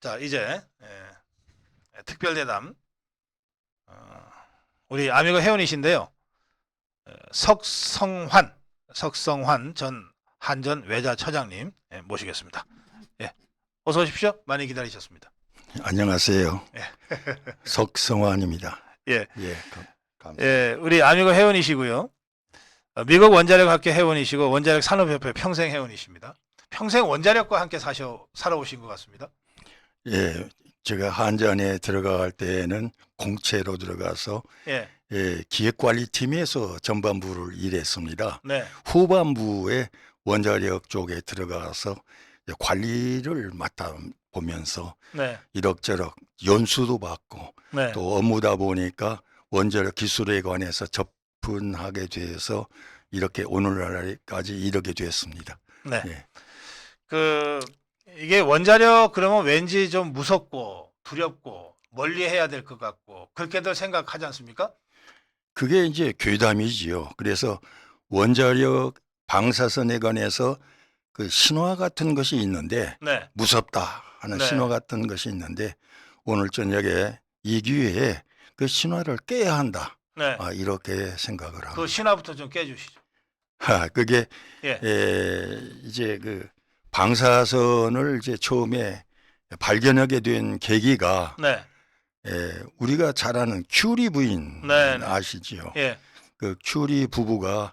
자 이제 예, 특별 대담 어, 우리 아미고 회원이신데요. 어, 석성환 석성환 전 한전 외자처장님 예, 모시겠습니다. 예, 어서 오십시오. 많이 기다리셨습니다. 안녕하세요. 예. 석성환입니다. 예, 예, 감-. 예, 우리 아미고 회원이시고요. 어, 미국 원자력학회 회원이시고 원자력 산업협회 평생 회원이십니다. 평생 원자력과 함께 사셔 살아오신 것 같습니다. 예, 제가 한전에 들어갈 때에는 공채로 들어가서 예, 예, 기획관리팀에서 전반부를 일했습니다. 네, 후반부에 원자력 쪽에 들어가서 관리를 맡아 보면서 네, 이럭저럭 연수도 받고 네, 또 업무다 보니까 원자력 기술에 관해서 접근하게 돼서 이렇게 오늘날까지 이르게 됐습니다. 네. 예. 그 이게 원자력 그러면 왠지 좀 무섭고 두렵고 멀리 해야 될 것 같고 그렇게들 생각하지 않습니까? 그게 이제 괴담이지요. 그래서 원자력 방사선에 관해서 그 신화 같은 것이 있는데 네, 무섭다 하는 네. 신화 같은 것이 있는데 오늘 저녁에 이 기회에 그 신화를 깨야 한다. 네. 아, 이렇게 생각을 그 합니다. 신화부터 좀 깨주시죠. 하, 그게 예, 에, 이제 그 방사선을 이제 처음에 발견하게 된 계기가 네, 에, 우리가 잘 아는 큐리 부인 네, 네. 아시지요? 예, 그 큐리 부부가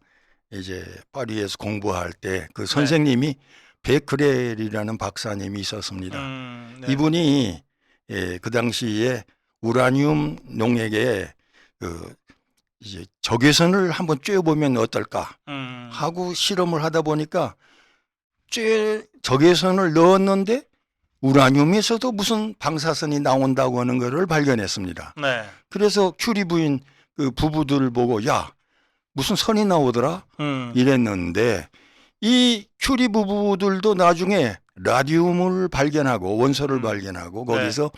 이제 파리에서 공부할 때 그 선생님이 베크렐이라는 박사님이 있었습니다. 음, 네. 이분이 예, 그 당시에 우라늄 농액에 그 이제 적외선을 한번 쬐보면 어떨까 음, 하고 실험을 하다 보니까 쬐 적외선을 넣었는데 우라늄에서도 무슨 방사선이 나온다고 하는 것을 발견했습니다. 네, 그래서 큐리 부인 그 부부들 보고 야 무슨 선이 나오더라 음, 이랬는데 이 큐리 부부들도 나중에 라디움을 발견하고 원소를 음. 발견하고 네. 거기서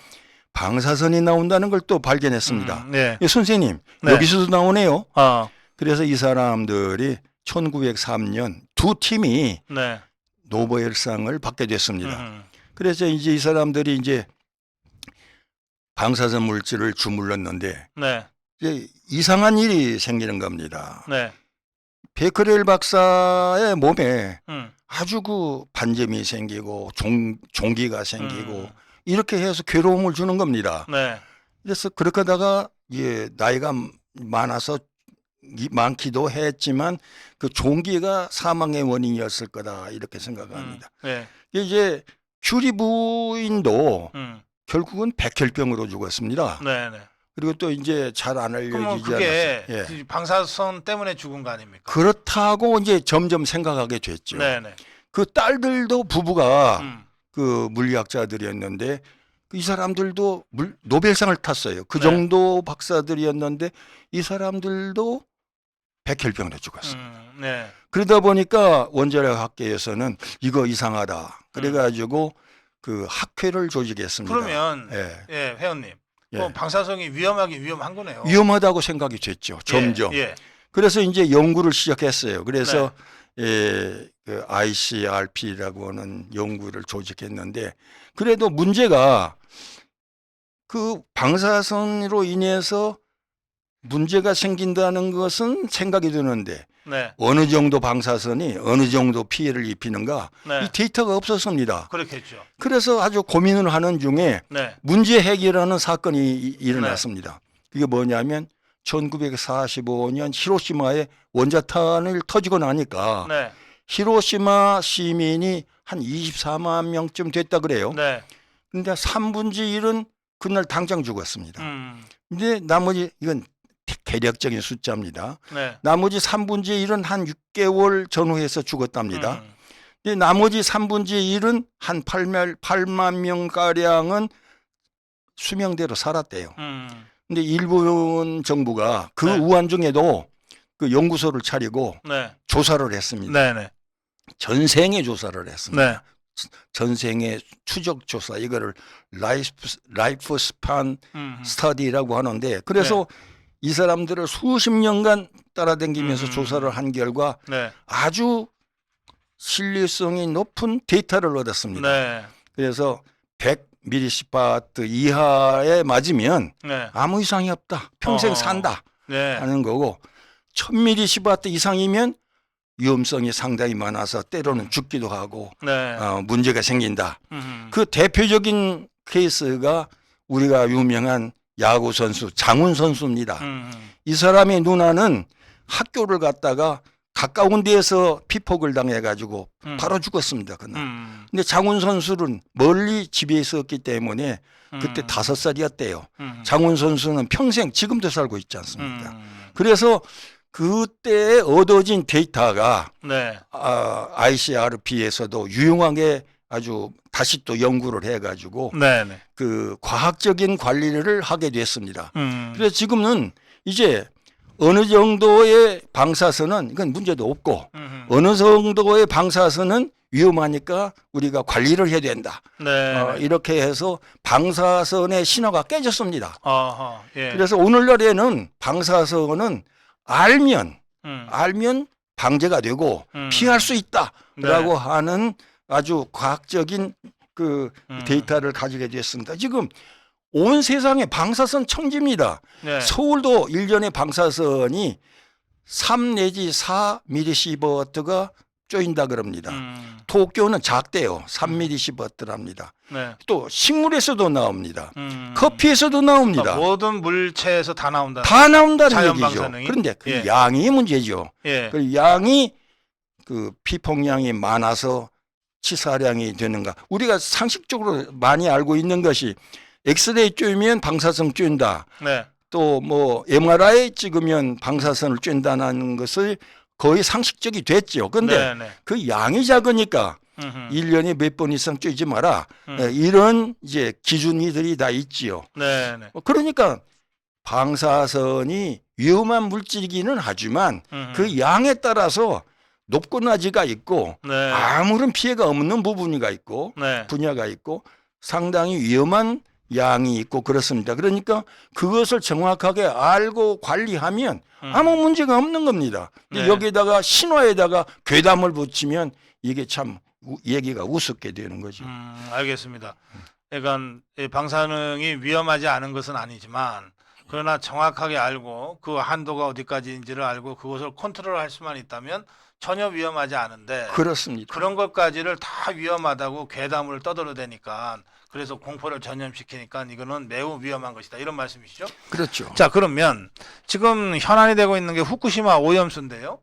방사선이 나온다는 걸 또 발견했습니다. 음, 네, 예, 선생님 네. 여기서도 나오네요. 아, 그래서 이 사람들이 1903년 두 팀이 네, 노벨상을 받게 됐습니다. 음, 그래서 이제 이 사람들이 이제 방사선 물질을 주물렀는데 네, 이제 이상한 일이 생기는 겁니다. 네, 베크렐 박사의 몸에 음, 아주 그 반점이 생기고 종, 종기가 생기고 음, 이렇게 해서 괴로움을 주는 겁니다. 네, 그래서 그렇게 하다가 예, 나이가 많아서 이- 많기도 했지만 그 종기가 사망의 원인이었을 거다 이렇게 음, 생각합니다. 네, 이제 큐리 부인도 음, 결국은 백혈병으로 죽었습니다. 네, 네. 그리고 또 이제 잘 안 알려지지 그게 않았어요. 예. 그 방사선 때문에 죽은 거 아닙니까? 그렇다고 이제 점점 생각하게 됐죠. 네, 네, 그 딸들도 부부가 음, 그 물리학자들이었는데 이 사람들도 물, 노벨상을 탔어요. 그 네. 정도 박사들이었는데 이 사람들도 백혈병으로 죽었어요. 음, 네, 그러다 보니까 원자력 학계에서는 이거 이상하다. 그래가지고 그 학회를 조직했습니다. 음. 그러면 예, 예, 회원님, 예. 뭐 방사성이 위험하긴 위험한 거네요. 위험하다고 생각이 됐죠. 예, 점점. 예, 그래서 이제 연구를 시작했어요. 그래서 네. 예, 그 ICRP라고 하는 연구를 조직했는데 그래도 문제가 그 방사선으로 인해서 문제가 생긴다는 것은 생각이 드는데 네, 어느 정도 방사선이 어느 정도 피해를 입히는가 네, 이 데이터가 없었습니다. 그렇겠죠. 그래서 아주 고민을 하는 중에 네, 문제 해결하는 사건이 이- 일어났습니다. 그게 뭐냐면 1945년 히로시마에 원자탄을 터지고 나니까 네, 히로시마 시민이 한 24만 명쯤 됐다 그래요. 네, 근데 3분의 1은 그날 당장 죽었습니다. 음, 근데 나머지 이건 계략적인 숫자입니다. 네, 나머지 3분의 1은 한 6개월 전후해서 죽었답니다. 음, 근데 나머지 3분의 1은 한 8만, 8만 명 가량은 수명대로 살았대요. 음, 근데 일본 정부가 그 네. 우한 중에도 그 연구소를 차리고 네, 조사를 했습니다. 네, 네, 전생에 조사를 했습니다. 네, 전생의 추적 조사 이거를 라이프 라이프 스판 음, 스터디라고 하는데 그래서 이 사람들을 수십 년간 따라다니면서 음. 조사를 한 결과 네, 아주 신뢰성이 높은 데이터를 얻었습니다. 네, 그래서 100 미리시파트 이하에 맞으면 네. 아무 이상이 없다. 평생 어. 산다 네. 하는 거고 1000미리시바트 이상이면 위험성이 상당히 많아서 때로는 죽기도 하고 네. 어, 문제가 생긴다. 음. 그 대표적인 케이스가 우리가 유명한 야구 선수 장훈 선수입니다. 음. 이 사람의 누나는 학교를 갔다가 가까운 데에서 피폭을 당해가지고 음. 바로 죽었습니다. 그날. 음. 근데 장훈 선수는 멀리 집에 있었기 때문에 그때 음. 다섯 살이었대요. 음. 장훈 선수는 평생 지금도 살고 있지 않습니까? 음. 그래서 그때 얻어진 데이터가 네. 아, ICRP에서도 유용하게 아주 다시 또 연구를 해가지고 네. 네. 그 과학적인 관리를 하게 됐습니다. 음. 그래서 지금은 이제 어느 정도의 방사선은 이건 문제도 없고 음. 어느 정도의 방사선은 위험하니까 우리가 관리를 해야 된다. 네. 어, 네. 이렇게 해서 방사선의 신호가 깨졌습니다. 어허. 예. 그래서 오늘날에는 방사선은 알면 음. 알면 방제가 되고 음. 피할 수 있다라고 네. 하는 아주 과학적인 그 음. 데이터를 가지게 됐습니다. 지금 온 세상에 방사선 청지입니다. 네. 서울도 일년에 방사선이 3 내지 4 미리시버트가 쪼인다 그럽니다. 음. 도쿄는 작대요. 3 미리시버트랍니다. 네. 또 식물에서도 나옵니다. 음. 커피에서도 나옵니다. 그러니까 모든 물체에서 다 나온다. 다 나온다는 얘기죠. 방사능이? 그런데 그 예. 양이 문제죠. 예. 그 양이 그 피폭량이 많아서 치사량이 되는가? 우리가 상식적으로 많이 알고 있는 것이 엑스레이 쪼이면 방사선 쪼인다. 네. 또 뭐 MRI 찍으면 방사선을 쬐다는 것을 거의 상식적이 됐죠. 근데 네. 네. 그 양이 작으니까 음흠. 일년에 몇 번 이상 쬐지 마라. 음. 예, 이런 이제 기준이들이 다 있지요. 네. 네. 어, 그러니까 방사선이 위험한 물질이기는 하지만 음흠. 그 양에 따라서 높고 낮이가 있고 네. 아무런 피해가 없는 부분이가 있고 네. 분야가 있고 상당히 위험한 양이 있고 그렇습니다. 그러니까 그것을 정확하게 알고 관리하면 음. 아무 문제가 없는 겁니다. 근데 네. 여기에다가 신화에다가 괴담을 붙이면 이게 참 우- 얘기가 우습게 되는 거죠. 음, 알겠습니다. 그러니까 이 방사능이 위험하지 않은 것은 아니지만 그러나 정확하게 알고 그 한도가 어디까지인지를 알고 그것을 컨트롤할 수만 있다면 전혀 위험하지 않은데 그렇습니다. 그런 것까지를 다 위험하다고 괴담을 떠들어대니까 그래서 공포를 전염시키니까 이거는 매우 위험한 것이다 이런 말씀이시죠? 그렇죠. 자 그러면 지금 현안이 되고 있는 게 후쿠시마 오염수인데요.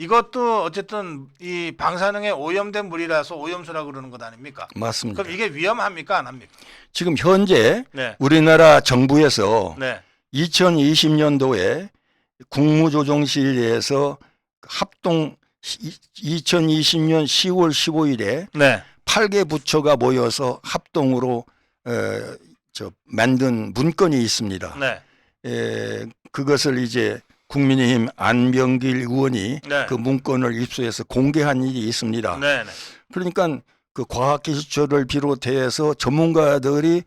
이것도 어쨌든 이 방사능에 오염된 물이라서 오염수라고 그러는 것 아닙니까? 맞습니다. 그럼 이게 위험합니까 안 합니까? 지금 현재 네, 우리나라 정부에서 네, 2020년도에 국무조정실에서 합동 2020년 10월 15일에 네, 8개 부처가 모여서 합동으로 에, 저 만든 문건이 있습니다. 네, 에, 그것을 이제 국민의힘 안병길 의원이 네. 그 문건을 입수해서 공개한 일이 있습니다. 네, 네, 그러니까 그 과학기술처를 비롯해서 전문가들이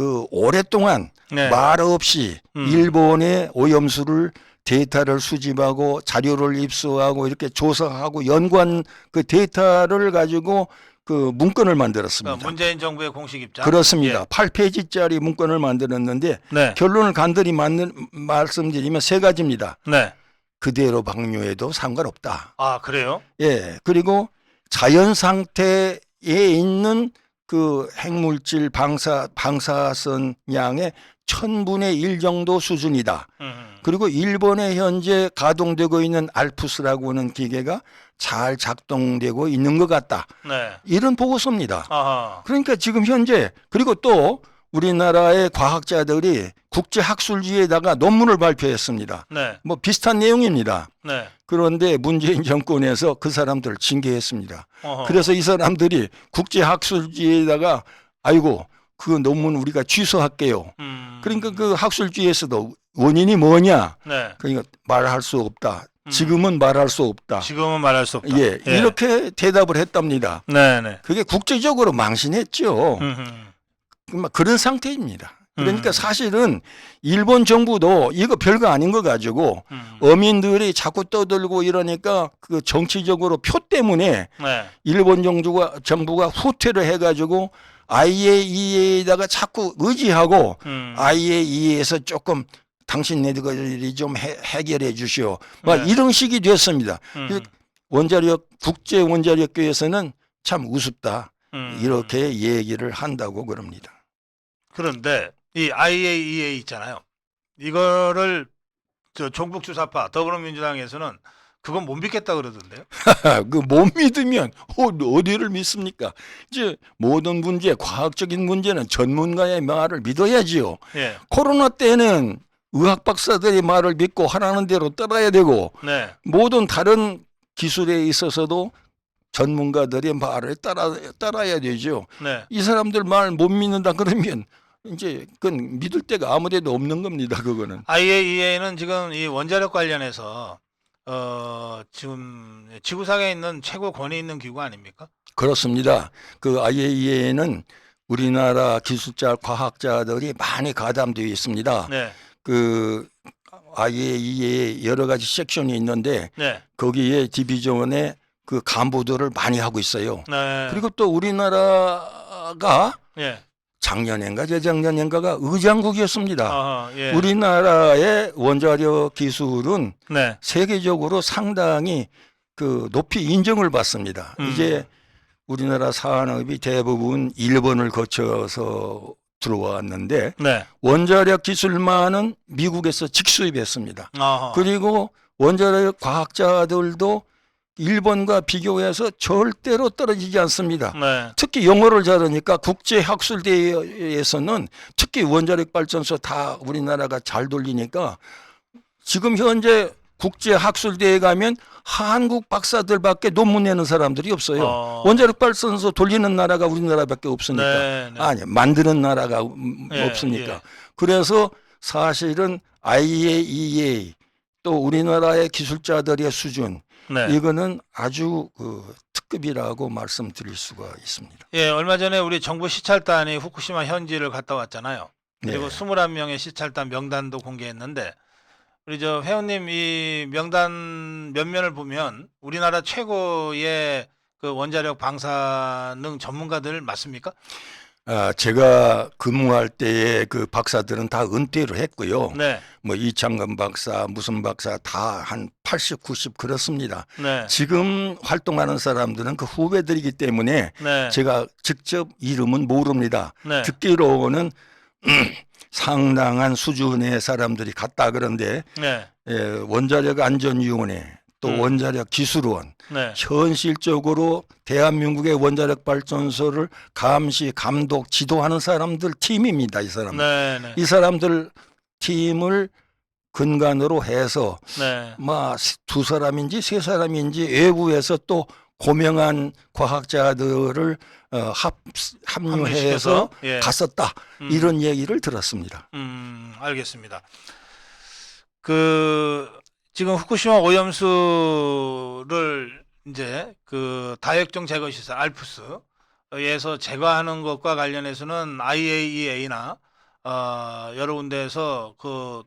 그 오랫동안 네. 말 없이 음. 일본의 오염수를 데이터를 수집하고 자료를 입수하고 이렇게 조사하고 연구한 그 데이터를 가지고 그 문건을 만들었습니다. 그러니까 문재인 정부의 공식 입장. 그렇습니다. 예. 8페이지짜리 문건을 만들었는데 네, 결론을 간단히 만든, 말씀드리면 세 가지입니다. 네. 그대로 방류해도 상관없다. 아 그래요? 예. 그리고 자연 상태에 있는 그 핵물질 방사 방사선 양의 천분의 일 정도 수준이다. 음, 그리고 일본에 현재 가동되고 있는 알프스라고 하는 기계가 잘 작동되고 있는 것 같다. 네. 이런 보고서입니다. 아하. 그러니까 지금 현재 그리고 또 우리나라의 과학자들이 국제학술지에다가 논문을 발표했습니다. 네, 뭐 비슷한 내용입니다. 네. 그런데 문재인 정권에서 그 사람들을 징계했습니다. 어허. 그래서 이 사람들이 국제학술지에다가 아이고 그 논문 우리가 취소할게요. 음, 그러니까 그 학술지에서도 원인이 뭐냐? 네. 그러니까 말할 수 없다. 음. 지금은 말할 수 없다. 지금은 말할 수 없다. 예, 이렇게 대답을 했답니다. 네, 네. 그게 국제적으로 망신했죠. 음, 막 그런 상태입니다. 그러니까 음. 사실은 일본 정부도 이거 별거 아닌 거 가지고 음. 어민들이 자꾸 떠들고 이러니까 그 정치적으로 표 때문에 네. 일본 정부가 정부가 후퇴를 해가지고 IAEA에다가 자꾸 의지하고 음. IAEA에서 조금 당신 네들이 좀 해, 해결해 주시오. 막 네. 이런 식이 됐습니다. 음. 원자력 국제 원자력 교에서는 참 우습다 음. 이렇게 얘기를 한다고 그럽니다. 그런데 이 IAEA 있잖아요. 이거를 저 종북 주사파 더불어민주당에서는 그건 못 믿겠다 그러던데요. 그 못 믿으면 어, 어디를 믿습니까? 이제 모든 문제, 과학적인 문제는 전문가의 말을 믿어야지요. 예. 코로나 때는 의학 박사들의 말을 믿고 하라는 대로 따라야 되고 네. 모든 다른 기술에 있어서도 전문가들의 말을 따라 따라야 되죠. 네. 이 사람들 말 못 믿는다 그러면 이제 그건 믿을 데가 아무데도 없는 겁니다. 그거는. IAEA는 지금 이 원자력 관련해서 어 지금 지구상에 있는 최고 권위 있는 기구 아닙니까? 그렇습니다. 그 IAEA는 우리나라 기술자, 과학자들이 많이 가담되어 있습니다. 네. 그 IAEA 여러 가지 섹션이 있는데 네. 거기에 디비전에 그 간부들을 많이 하고 있어요. 네. 그리고 또 우리나라가 예. 작년인가 재작년인가가 의장국이었습니다. 어허, 예. 우리나라의 원자력 기술은 네. 세계적으로 상당히 그 높이 인정을 받습니다. 음. 이제 우리나라 산업이 대부분 일본을 거쳐서 들어왔는데 네. 원자력 기술만은 미국에서 직수입했습니다. 어허. 그리고 원자력 과학자들도 일본과 비교해서 절대로 떨어지지 않습니다. 네. 특히 영어를 잘하니까 국제 학술 대회에서는 특히 원자력 발전소 다 우리나라가 잘 돌리니까 지금 현재 국제 학술 대회 가면 한국 박사들밖에 논문 내는 사람들이 없어요. 어. 원자력 발전소 돌리는 나라가 우리나라밖에 없으니까. 네. 네. 아니 만드는 나라가 음, 예, 없으니까. 예. 그래서 사실은 IAEA 또 우리나라의 기술자들의 수준 네. 이거는 아주 그 특급이라고 말씀드릴 수가 있습니다. 예, 얼마 전에 우리 정부 시찰단이 후쿠시마 현지를 갔다 왔잖아요. 그리고 네. 21명의 시찰단 명단도 공개했는데 우리 저 회원님 이 명단 면면을 보면 우리나라 최고의 그 원자력 방사능 전문가들 맞습니까? 아, 제가 근무할 때의 그 박사들은 다 은퇴를 했고요. 네. 뭐 이창근 박사, 무슨 박사 다 한 80, 90 그렇습니다. 네. 지금 활동하는 사람들은 그 후배들이기 때문에 네. 제가 직접 이름은 모릅니다. 네. 듣기로는 상당한 수준의 사람들이 갔다 그런데 네. 예, 원자력 안전위원회 또 음. 원자력 기술원 네. 현실적으로 대한민국의 원자력 발전소를 감시, 감독, 지도하는 사람들 팀입니다. 이 사람. 네. 네. 이 사람들 팀을 근간으로 해서 네. 막두 사람인지 세 사람인지 외부에서 또 고명한 과학자들을 어, 합, 합류해서 예. 갔었다 음. 이런 얘기를 들었습니다. 음, 알겠습니다. 그 지금 후쿠시마 오염수를 이제 그 다액종 제거 시설 알프스에서 제거하는 것과 관련해서는 IAEA나 어, 여러 군데에서 그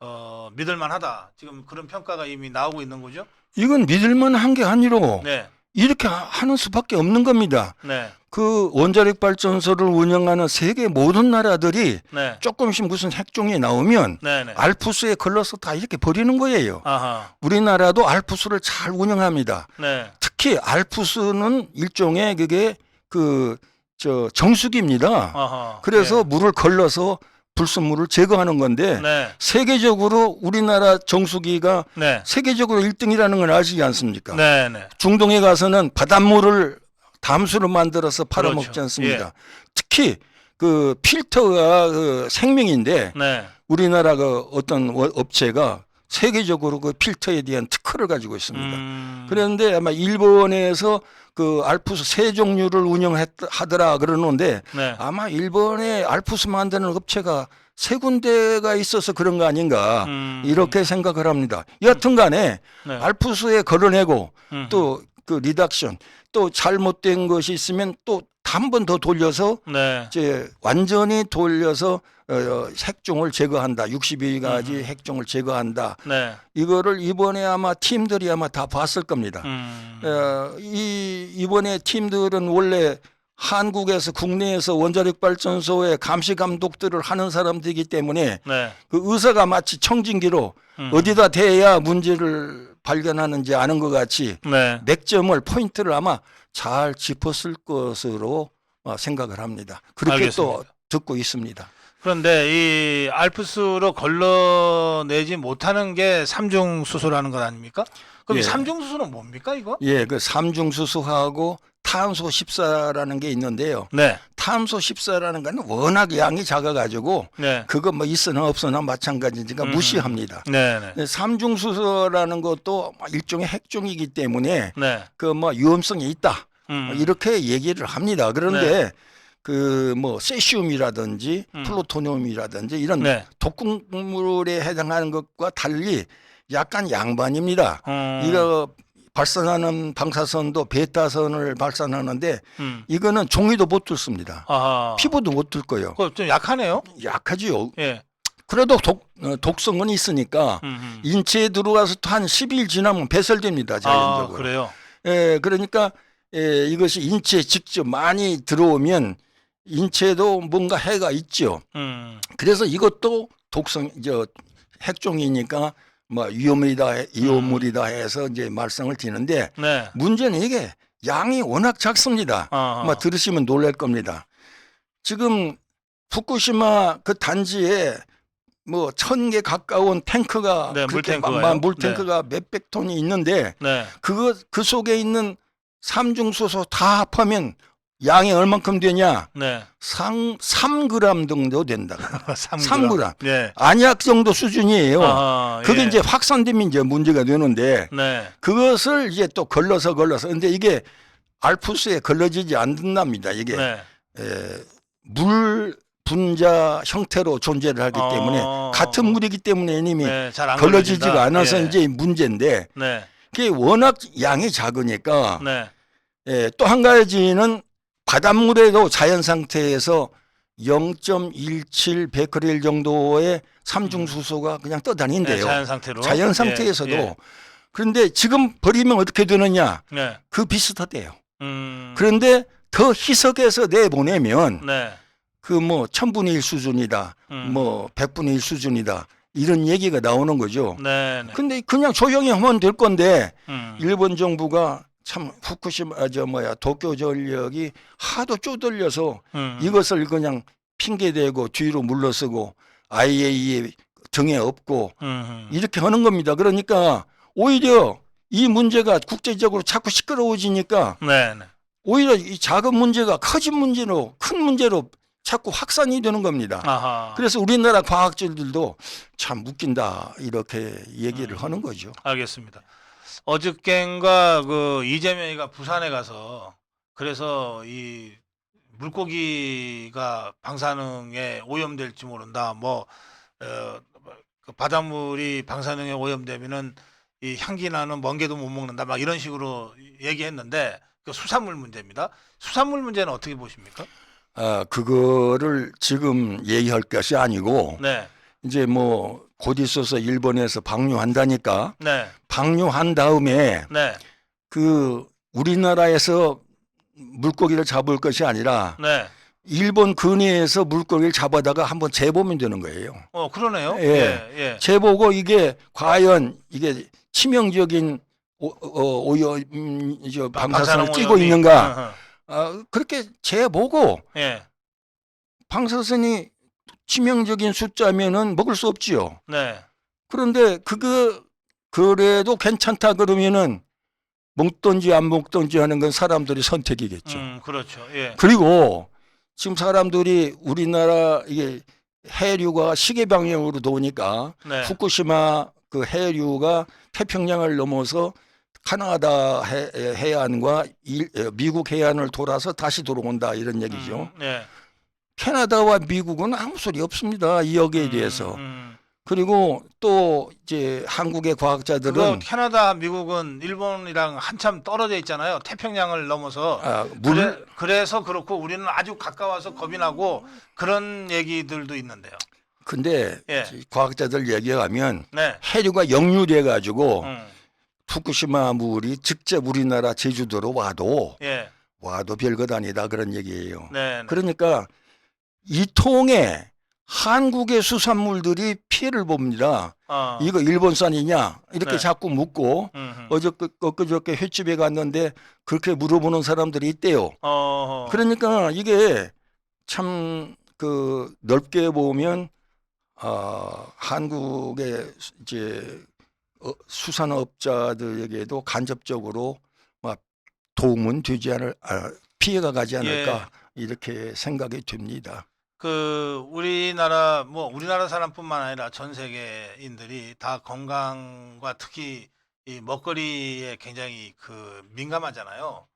어, 믿을만하다. 지금 그런 평가가 이미 나오고 있는 거죠. 이건 믿을만한 게 아니로 네, 이렇게 하- 하는 수밖에 없는 겁니다. 네, 그 원자력 발전소를 운영하는 세계 모든 나라들이 네, 조금씩 무슨 핵종이 나오면 네, 네. 알프스에 걸러서 다 이렇게 버리는 거예요. 아하, 우리나라도 알프스를 잘 운영합니다. 네, 특히 알프스는 일종의 그게 그 저 정수기입니다. 아하. 그래서 물을 걸러서 불순물을 제거하는 건데 네, 세계적으로 우리나라 정수기가 네, 세계적으로 1등이라는 걸 아시지 않습니까? 네, 네, 중동에 가서는 바닷물을 담수로 만들어서 팔아먹지 그렇죠. 않습니다. 특히 그 필터가 그 생명인데 네, 우리나라 그 어떤 워- 업체가 세계적으로 그 필터에 대한 특허를 가지고 있습니다. 음, 그런데 아마 일본에서 그 알프스 세 종류를 운영하더라 그러는데 네, 아마 일본에 알프스 만드는 업체가 세 군데가 있어서 그런 거 아닌가 음, 이렇게 생각을 합니다. 여튼 간에 네, 알프스에 걸어내고 음, 또그 리덕션 또 잘못된 것이 있으면 또 한 번 더 돌려서 네, 이제 완전히 돌려서 어, 핵종을 제거한다. 62가지 음. 핵종을 제거한다. 네, 이거를 이번에 아마 팀들이 아마 다 봤을 겁니다. 음, 어, 이 이번에 팀들은 원래 한국에서 국내에서 원자력 발전소의 감시 감독들을 하는 사람들이기 때문에 네. 그 의사가 마치 청진기로 음. 어디다 대야 문제를 발견하는지 아는 것 같이 네. 맥점을 포인트를 아마 잘 짚었을 것으로 어, 생각을 합니다. 그렇게 또 알겠습니다. 듣고 있습니다. 그런데 이 알프스로 걸러내지 못하는 게 삼중 수소라는 것 아닙니까? 그럼 예. 이 삼중 수소는 뭡니까 이거? 예, 그 삼중수소하고 탄소 14라는 게 있는데요. 네. 탄소 14라는 거는 워낙 양이 작아가지고 네. 그거 뭐 있으나 없으나 마찬가지니까 음. 무시합니다. 네. 네. 삼중수소라는 것도 일종의 핵종이기 때문에 네. 그뭐 위험성이 있다 음. 이렇게 얘기를 합니다. 그런데 그 뭐 세슘이라든지 음. 플루토늄이라든지 이런 네. 독극물에 해당하는 것과 달리 약간 양반입니다. 음. 이거 발산하는 방사선도 베타선을 발산하는데 음. 이거는 종이도 못 뚫습니다. 아하. 피부도 못뚫 거예요. 그거 좀 약하네요. 약하지요. 예. 그래도 독, 어, 독성은 있으니까 음, 음. 인체에 들어가서 또한 10일 지나면 배설됩니다. 아, 자연적으로. 그래요. 예, 그러니까 예, 이것이 인체에 직접 많이 들어오면 인체에도 뭔가 해가 있죠. 음. 그래서 이것도 독성 저 핵종이니까 뭐 위험이다 위험물이다 해서 이제 말썽을 ti는데 네. 문제는 이게 양이 워낙 작습니다. 아하. 아마 들으시면 놀랄 겁니다. 지금 후쿠시마 그 단지에 뭐 천 개 가까운 탱크가 네, 그렇게 물탱크가요? 만- 물 탱크가 몇백 톤이 있는데 네. 그거 그 속에 있는 삼중수소 다 합하면 양이 얼만큼 되냐? 네. 상 3g 정도 된다. 3g. 3g. 네. 안약 정도 수준이에요. 아하, 그게 예. 이제 확산되면 이제 문제가 되는데 네. 그것을 이제 또 걸러서 걸러서 근데 이게 알프스에 걸러지지 않는답니다. 이게 네. 에, 물 분자 형태로 존재를 하기 때문에 어. 같은 물이기 때문에 이미 네. 잘안 걸러지지가 않아서 예. 이제 문제인데 네. 그게 워낙 양이 작으니까 네. 예, 또 한 가지는 바닷물에도 자연 상태에서 0.17 베크렐 정도의 삼중수소가 그냥 네. 떠다닌대요. 자연 상태로. 자연 예, 상태에서도. 예. 그런데 지금 버리면 어떻게 되느냐? 네. 그 비슷하대요. 음. 그런데 더 희석해서 내보내면 네. 그뭐 천분의 일 수준이다. 음. 뭐 백분의 일 수준이다. 이런 얘기가 나오는 거죠. 네. 네. 근데 그냥 조용히 하면 될 건데 음. 일본 정부가 참 후쿠시마 아, 저 뭐야 도쿄 전력이 하도 쪼들려서 음. 이것을 그냥 핑계 대고 뒤로 물러서고 IAEA 등에 업고 음. 이렇게 하는 겁니다. 그러니까 오히려 이 문제가 국제적으로 자꾸 시끄러워지니까 네. 네. 오히려 이 작은 문제가 커진 문제로 큰 문제로 자꾸 확산이 되는 겁니다. 아하. 그래서 우리나라 과학자들도 참 웃긴다 이렇게 얘기를 음. 하는 거죠. 알겠습니다. 어저께인가 그 이재명이가 부산에 가서 그래서 이 물고기가 방사능에 오염될지 모른다. 뭐 어, 그 바닷물이 방사능에 오염되면은 이 향기 나는 멍게도 못 먹는다. 막 이런 식으로 얘기했는데 그 수산물 문제입니다. 수산물 문제는 어떻게 보십니까? 아 그거를 지금 얘기할 것이 아니고 네, 이제 뭐 곧 있어서 일본에서 방류한다니까 네, 방류한 다음에 네, 그 우리나라에서 물고기를 잡을 것이 아니라 네. 일본 근해에서 물고기를 잡아다가 한번 재보면 되는 거예요. 어 그러네요. 예. 예, 예. 재보고 이게 과연 이게 치명적인 오, 어, 오염 음, 저 방사선을 오염이. 있는가 어허. 아, 그렇게 재보고 예, 방사선이 치명적인 숫자면은 먹을 수 없지요. 네, 그런데 그거 그래도 괜찮다 그러면은 먹던지 안 먹던지 하는 건 사람들이 선택이겠죠. 음, 그렇죠. 예, 그리고 지금 사람들이 우리나라 이게 해류가 시계 방향으로 도니까 네, 후쿠시마 그 해류가 태평양을 넘어서 카나다 해, 해안과 일, 에, 미국 해안을 돌아서 다시 들어온다 이런 얘기죠. 음, 예. 캐나다와 미국은 아무 소리 없습니다. 이 여기에 음, 대해서. 음. 그리고 또 이제 한국의 과학자들은 캐나다, 미국은 일본이랑 한참 떨어져 있잖아요. 태평양을 넘어서. 아, 물 그래, 그래서 그렇고 우리는 아주 가까워서 겁이 나고 그런 얘기들도 있는데요. 근데 예. 과학자들 얘기하면 네. 해류가 역류돼 가지고 음, 후쿠시마 물이 직접 우리나라 제주도로 와도 예. 와도 별것 아니다 그런 얘기예요. 네. 네. 그러니까 이 통에 한국의 수산물들이 피해를 봅니다. 어. 이거 일본산이냐 이렇게 네. 자꾸 묻고 음흠. 어저께 엊그저께 횟집에 갔는데 그렇게 물어보는 사람들이 있대요. 어. 그러니까 이게 참 그 넓게 보면 어, 한국의 이제 어, 수산업자들에게도 간접적으로 막 도움은 되지 않을 아, 피해가 가지 않을까 예. 이렇게 생각이 됩니다. 그 우리나라 뭐 우리나라 사람뿐만 아니라 전 세계인들이 다 건강과 특히 이 먹거리에 굉장히 그 민감하잖아요.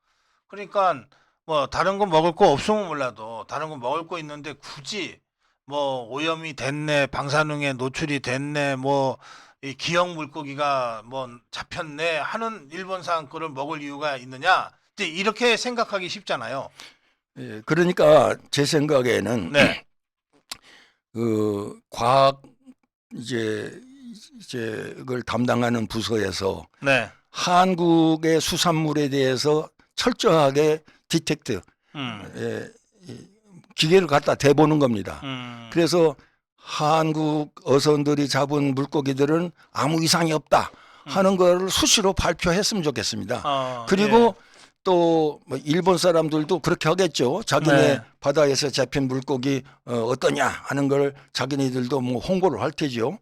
그러니까 뭐 다른 거 먹을 거 없으면 몰라도 다른 거 먹을 거 있는데 굳이 뭐 오염이 됐네, 방사능에 노출이 됐네, 뭐 이 기형 물고기가 뭐 잡혔네 하는 일본산 거를 먹을 이유가 있느냐? 이제 이렇게 생각하기 쉽잖아요. 예, 그러니까 제 생각에는 네. 그 과학 이제 이제 그걸 담당하는 부서에서 네. 한국의 수산물에 대해서 철저하게 디텍트 음. 예, 이 기계를 갖다 대보는 겁니다. 음. 그래서 한국 어선들이 잡은 물고기들은 아무 이상이 없다 하는 걸 수시로 발표했으면 좋겠습니다. 음. 어, 그리고 또 뭐 일본 사람들도 그렇게 하겠죠. 자기네 네. 바다에서 잡힌 물고기 어, 어떠냐 하는 걸 자기네들도 뭐 홍보를 할 테죠.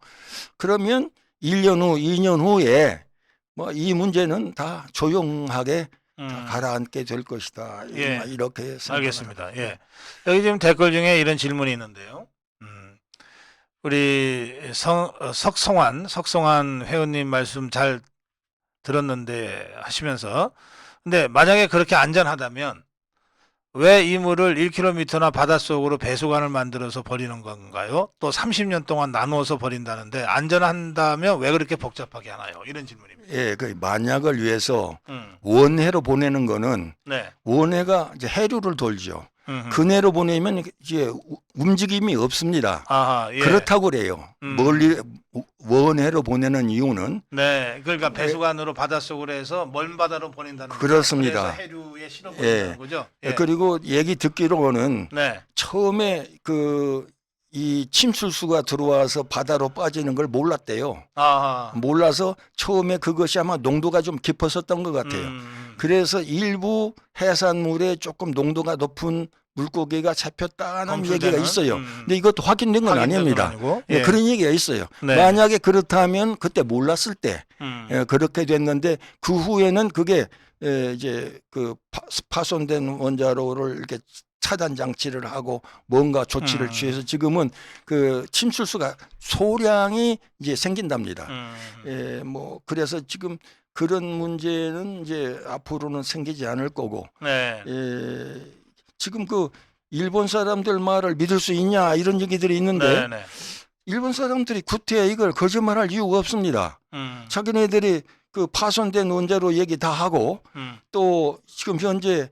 그러면 1년 후, 2년 후에 뭐 이 문제는 다 조용하게 예. 다 음, 가라앉게 될 것이다. 예. 이렇게 생각합니다. 알겠습니다. 예. 여기 지금 댓글 중에 이런 질문이 있는데요. 음, 우리 성, 어, 석성환, 석성환 회원님 말씀 잘 들었는데 하시면서 근데 만약에 그렇게 안전하다면 왜 이물을 1km나 바닷속으로 배수관을 만들어서 버리는 건가요? 또 30년 동안 나누어서 버린다는데 안전한다면 왜 그렇게 복잡하게 하나요? 이런 질문입니다. 예, 그 만약을 위해서 음, 원해로 보내는 거는 네. 원해가 이제 해류를 돌죠. 음, 근해로 보내면 이제 우- 움직임이 없습니다. 아하, 예. 그렇다고 그래요. 음. 멀리 원해로 보내는 이유는 네, 그러니까 배수관으로 바닷속으로 해서 먼 바다로 보낸다는 거죠. 그렇습니다. 그래서 해류에 실어 버린다는 예. 거죠. 예. 그리고 얘기 듣기로는 네, 처음에 그 이 침술수가 들어와서 바다로 빠지는 걸 몰랐대요. 아하. 몰라서 처음에 그것이 아마 농도가 좀 깊었었던 것 같아요. 음, 그래서 일부 해산물에 조금 농도가 높은 물고기가 잡혔다는 검출되는? 얘기가 있어요. 음. 근데 이것도 확인된 건 아닙니다. 예, 예. 그런 얘기가 있어요. 네. 만약에 그렇다면 그때 몰랐을 때 음. 예, 그렇게 됐는데 그 후에는 그게 에, 이제 그 파, 파손된 원자로를 이렇게 차단 장치를 하고 뭔가 조치를 음. 취해서 지금은 그 침출수가 소량이 이제 생긴답니다. 음. 예, 뭐 그래서 지금 그런 문제는 이제 앞으로는 생기지 않을 거고 네. 예, 지금 그 일본 사람들 말을 믿을 수 있냐 이런 얘기들이 있는데 네, 네. 일본 사람들이 구태에 이걸 거짓말할 이유가 없습니다. 음. 자기네들이 그 파손된 원자로 얘기 다 하고 음. 또 지금 현재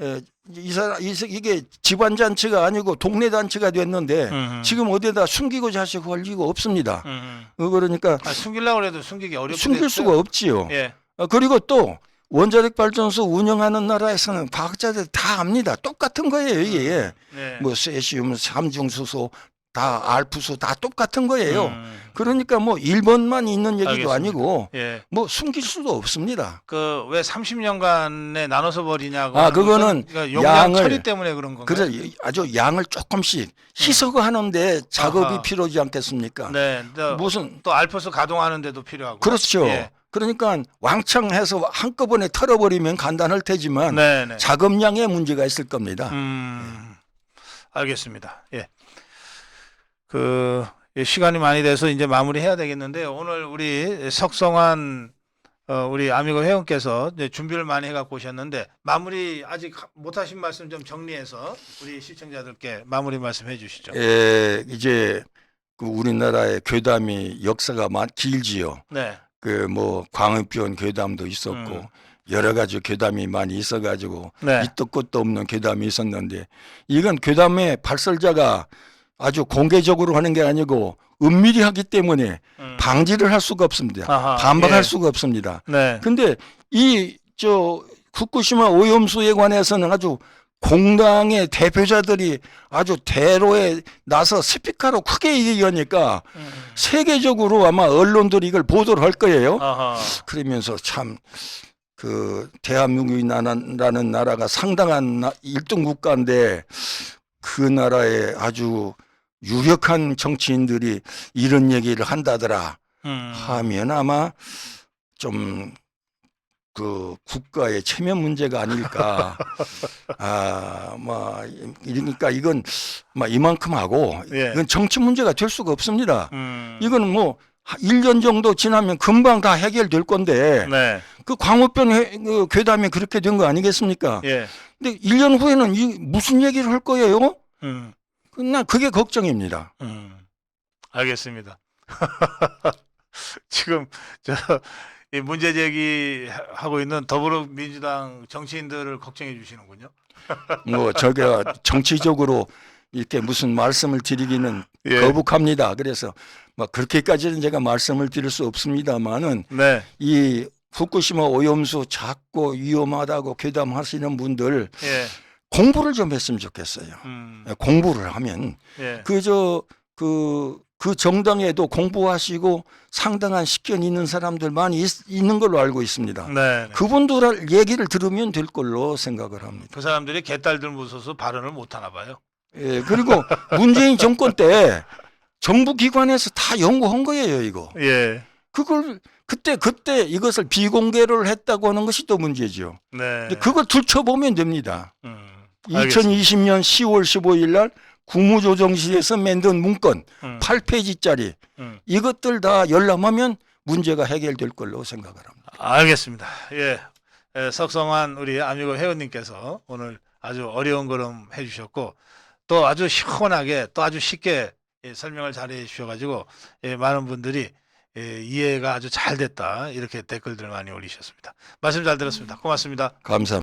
에, 이 사람 이- 이게 집안 잔치가 아니고 동네 잔치가 됐는데 음. 지금 어디다 숨기고 자시고 할 이유가 없습니다. 음. 어, 그러니까 아, 숨기려고 해도 숨기기 어렵게 숨길. 수가 없지요. 예. 어, 그리고 또 원자력 발전소 운영하는 나라에서는 과학자들 다 압니다. 똑같은 거예요, 이게. 네. 뭐 세슘, 삼중수소, 다 알프수 다 똑같은 거예요. 음. 그러니까 뭐 일본만 있는 얘기도 알겠습니다. 아니고 예. 뭐 숨길 수도 없습니다. 그 왜 30년간에 나눠서 버리냐고 아, 그거는 그러니까 용량 양을- 처리 때문에 그런 건가요? 그래 아주 양을 조금씩 희석하는데 작업이 아하. 필요하지 않겠습니까? 네. 또, 무슨 또 알프스 가동하는데도 필요하고. 그렇죠. 예. 그러니까 왕창 해서 한꺼번에 털어버리면 간단할 테지만 네, 네. 작업량에 문제가 있을 겁니다. 음, 알겠습니다. 예. 그 예, 시간이 많이 돼서 이제 마무리해야 되겠는데 오늘 우리 석성환 어, 우리 아미고 회원께서 준비를 많이 해갖고 오셨는데 마무리 아직 하- 못하신 말씀 좀 정리해서 우리 시청자들께 마무리 말씀해 주시죠. 예, 이제 그 우리나라의 괴담이 역사가 많 길지요. 네. 그 뭐 광우병 괴담도 있었고 음. 여러 가지 괴담이 많이 있어가지고 네. 이도 끝도 없는 괴담이 있었는데 이건 괴담의 발설자가 아주 공개적으로 하는 게 아니고 은밀히 하기 때문에 음. 방지를 할 수가 없습니다. 아하, 반박할 예. 수가 없습니다. 네. 근데 이 저 후쿠시마 오염수에 관해서는 아주 공당의 대표자들이 아주 대로에 나서 스피커로 크게 얘기하니까 음. 세계적으로 아마 언론들이 이걸 보도를 할 거예요. 아하. 그러면서 참 그 대한민국이라는 나라가 상당한 나- 일등 국가인데 그 나라에 아주 유력한 정치인들이 이런 얘기를 한다더라 음. 하면 아마 좀 그 국가의 체면 문제가 아닐까. 아, 뭐 이러니까 이건 막 이만큼 하고 예. 이건 정치 문제가 될 수가 없습니다. 음. 이거는 뭐 1년 정도 지나면 금방 다 해결될 건데 네. 그 광우병 해- 그 괴담이 그렇게 된 거 아니겠습니까? 예. 근데 1년 후에는 이 무슨 얘기를 할 거예요? 음. 난 그게 걱정입니다. 음. 알겠습니다. 지금 저 이 문제 제기하고 있는 더불어민주당 정치인들을 걱정해 주시는군요. 뭐 저가 정치적으로 이렇게 무슨 말씀을 드리기는 예. 거북합니다. 그래서 뭐 그렇게까지는 제가 말씀을 드릴 수 없습니다만은 네. 이 후쿠시마 오염수 작고 위험하다고 괴담하시는 분들 예. 공부를 좀 했으면 좋겠어요. 음. 공부를 하면 예. 그저 그, 그 정당에도 공부하시고 상당한 식견 있는 사람들 많이 있, 는 걸로 알고 있습니다. 네. 네. 그분들 얘기를 들으면 될 걸로 생각을 합니다. 그 사람들이 개딸들 무서워서 발언을 못 하나 봐요. 예, 그리고 문재인 정권 때 정부 기관에서 다 연구한 거예요, 이거. 예. 그걸 그때 그때 이것을 비공개를 했다고 하는 것이 또 문제죠. 네. 그걸 들춰보면 됩니다. 음. 알겠습니다. 2020년 10월 15일 날 국무조정실에서 만든 문건 음. 8페이지짜리 음. 이것들 다 열람하면 문제가 해결될 걸로 생각을 합니다. 알겠습니다. 예. 에, 석성환 우리 아미고 회원님께서 오늘 아주 어려운 걸음 해주셨고 또 아주 시원하게 또 아주 쉽게 예, 설명을 잘해 주셔가지고 예, 많은 분들이 예, 이해가 아주 잘 됐다 이렇게 댓글들을 많이 올리셨습니다. 말씀 잘 들었습니다. 고맙습니다. 감사합니다.